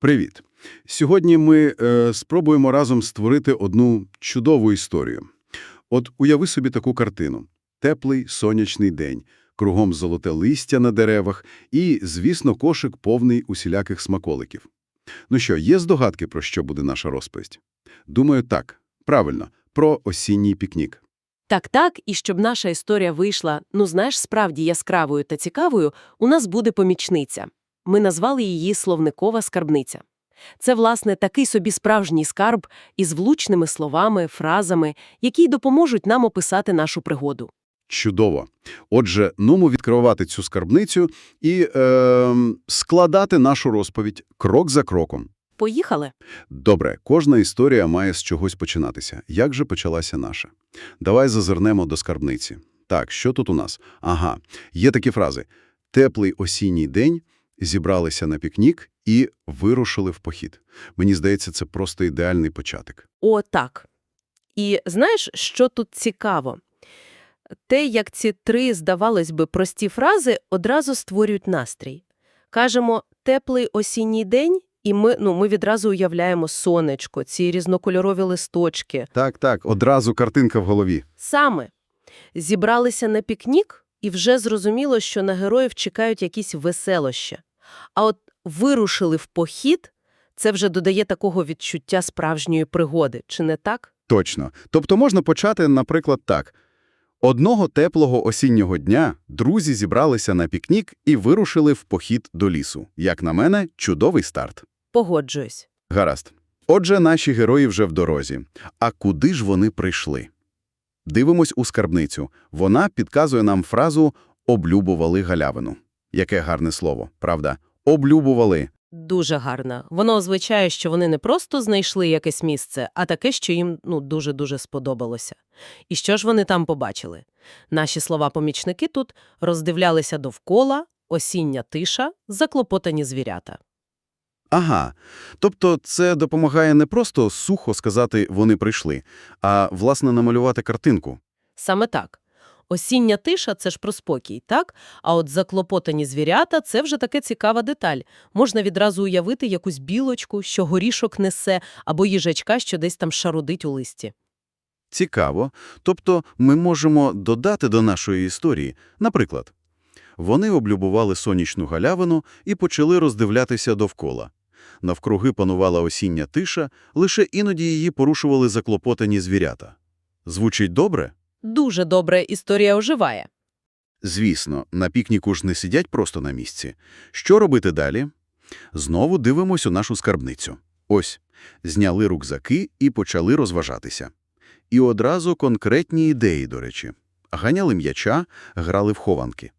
Привіт! Сьогодні ми е, спробуємо разом створити одну чудову історію. От уяви собі таку картину. Теплий сонячний день, кругом золоте листя на деревах і, звісно, кошик повний усіляких смаколиків. Ну що, є здогадки, про що буде наша розповідь? Думаю, так. Правильно, про осінній пікнік. Так-так, і щоб наша історія вийшла, ну знаєш, справді яскравою та цікавою, у нас буде помічниця. Ми назвали її «Словникова скарбниця». Це, власне, такий собі справжній скарб із влучними словами, фразами, які допоможуть нам описати нашу пригоду. Чудово. Отже, нумо відкривати цю скарбницю і е, складати нашу розповідь крок за кроком. Поїхали? Добре, кожна історія має з чогось починатися. Як же почалася наша? Давай зазирнемо до скарбниці. Так, що тут у нас? Ага, є такі фрази. «Теплий осінній день», «Зібралися на пікнік» і «Вирушили в похід». Мені здається, це просто ідеальний початок. О, так. І знаєш, що тут цікаво? Те, як ці три, здавалось би, прості фрази одразу створюють настрій. Кажемо «теплий осінній день», і ми, ну, ми відразу уявляємо сонечко, ці різнокольорові листочки. Так, так, одразу картинка в голові. Саме. Зібралися на пікнік, і вже зрозуміло, що на героїв чекають якісь веселоща. А от вирушили в похід – це вже додає такого відчуття справжньої пригоди, чи не так? Точно. Тобто можна почати, наприклад, так. Одного теплого осіннього дня друзі зібралися на пікнік і вирушили в похід до лісу. Як на мене, чудовий старт. Погоджуюсь. Гаразд. Отже, наші герої вже в дорозі. А куди ж вони прийшли? Дивимось у скарбницю. Вона підказує нам фразу «облюбували галявину». Яке гарне слово, правда? Облюбували. Дуже гарно. Воно означає, що вони не просто знайшли якесь місце, а таке, що їм ну дуже-дуже сподобалося. І що ж вони там побачили? Наші слова-помічники тут роздивлялися довкола, осіння тиша, заклопотані звірята. Ага. Тобто це допомагає не просто сухо сказати «вони прийшли», а, власне, намалювати картинку. Саме так. Осіння тиша – це ж про спокій, так? А от заклопотані звірята – це вже таке цікава деталь. Можна відразу уявити якусь білочку, що горішок несе, або їжачка, що десь там шарудить у листі. Цікаво. Тобто ми можемо додати до нашої історії. Наприклад, вони облюбували сонячну галявину і почали роздивлятися довкола. Навкруги панувала осіння тиша, лише іноді її порушували заклопотані звірята. Звучить добре? Дуже добре історія оживає. Звісно, на пікніку ж не сидять просто на місці. Що робити далі? Знову дивимось у нашу скарбницю. Ось, зняли рюкзаки і почали розважатися. І одразу конкретні ідеї, до речі. Ганяли м'яча, грали в хованки.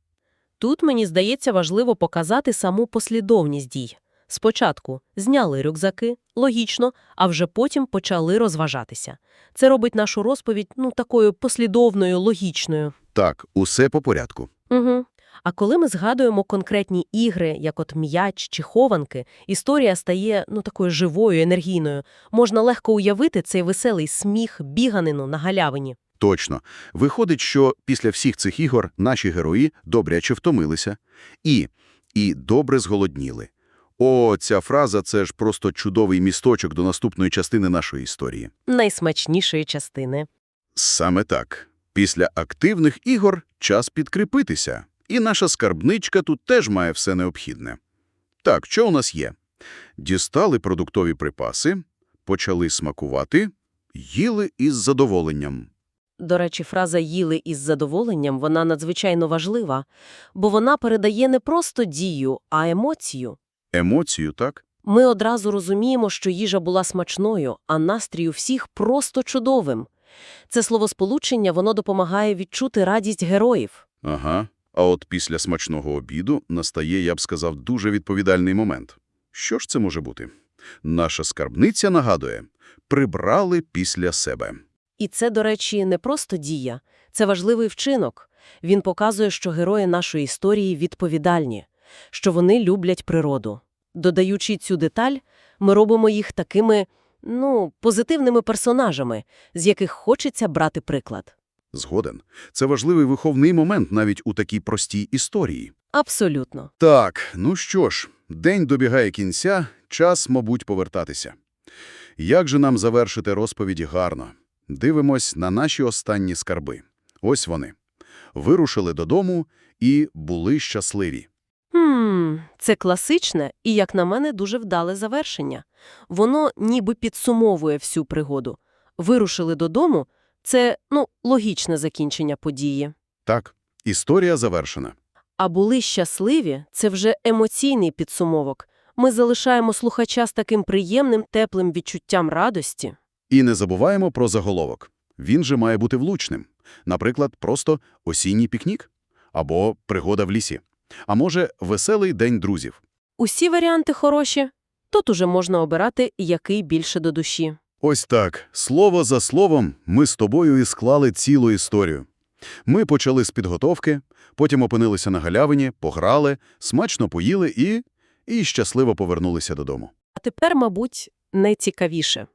Тут, мені здається, важливо показати саму послідовність дій. Спочатку зняли рюкзаки, логічно, а вже потім почали розважатися. Це робить нашу розповідь ну такою послідовною, логічною. Так, усе по порядку. Угу. А коли ми згадуємо конкретні ігри, як от м'яч чи хованки, історія стає ну такою живою, енергійною. Можна легко уявити цей веселий сміх, біганину на галявині. Точно. Виходить, що після всіх цих ігор наші герої добряче втомилися. І, і добре зголодніли. О, ця фраза – це ж просто чудовий місточок до наступної частини нашої історії. Найсмачнішої частини. Саме так. Після активних ігор час підкріпитися. І наша скарбничка тут теж має все необхідне. Так, що у нас є? Дістали продуктові припаси, почали смакувати, їли із задоволенням. До речі, фраза «їли із задоволенням» вона надзвичайно важлива, бо вона передає не просто дію, а емоцію. Емоцію, так? Ми одразу розуміємо, що їжа була смачною, а настрій у всіх просто чудовим. Це словосполучення воно допомагає відчути радість героїв. Ага. А от після смачного обіду настає, я б сказав, дуже відповідальний момент. Що ж це може бути? Наша скарбниця нагадує – прибрали після себе. І це, до речі, не просто дія. Це важливий вчинок. Він показує, що герої нашої історії відповідальні, що вони люблять природу. Додаючи цю деталь, ми робимо їх такими, ну, позитивними персонажами, з яких хочеться брати приклад. Згоден. Це важливий виховний момент навіть у такій простій історії. Абсолютно. Так, ну що ж, день добігає кінця, час, мабуть, повертатися. Як же нам завершити розповіді гарно? Дивимось на наші останні скарби. Ось вони. Вирушили додому і були щасливі. Це класичне і, як на мене, дуже вдале завершення. Воно ніби підсумовує всю пригоду. Вирушили додому – це, ну, логічне закінчення події. Так, історія завершена. А були щасливі – це вже емоційний підсумовок. Ми залишаємо слухача з таким приємним, теплим відчуттям радості. І не забуваємо про заголовок. Він же має бути влучним. Наприклад, просто «осінній пікнік» або «пригода в лісі». А може, «веселий день друзів». Усі варіанти хороші. Тут уже можна обирати, який більше до душі. Ось так, слово за словом, ми з тобою і склали цілу історію. Ми почали з підготовки, потім опинилися на галявині, пограли, смачно поїли і... і щасливо повернулися додому. А тепер, мабуть, найцікавіше.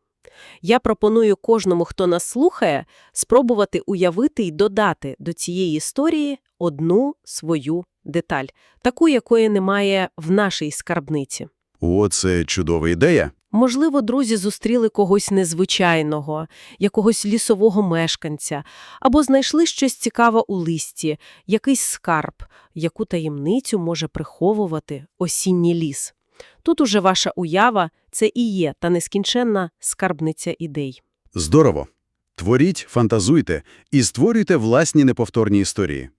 Я пропоную кожному, хто нас слухає, спробувати уявити і додати до цієї історії одну свою деталь, таку, якої немає в нашій скарбниці. О, це чудова ідея. Можливо, друзі зустріли когось незвичайного, якогось лісового мешканця, або знайшли щось цікаве у листі, якийсь скарб, яку таємницю може приховувати осінній ліс. Тут уже ваша уява – це і є та нескінченна скарбниця ідей. Здорово. Творіть, фантазуйте і створюйте власні неповторні історії.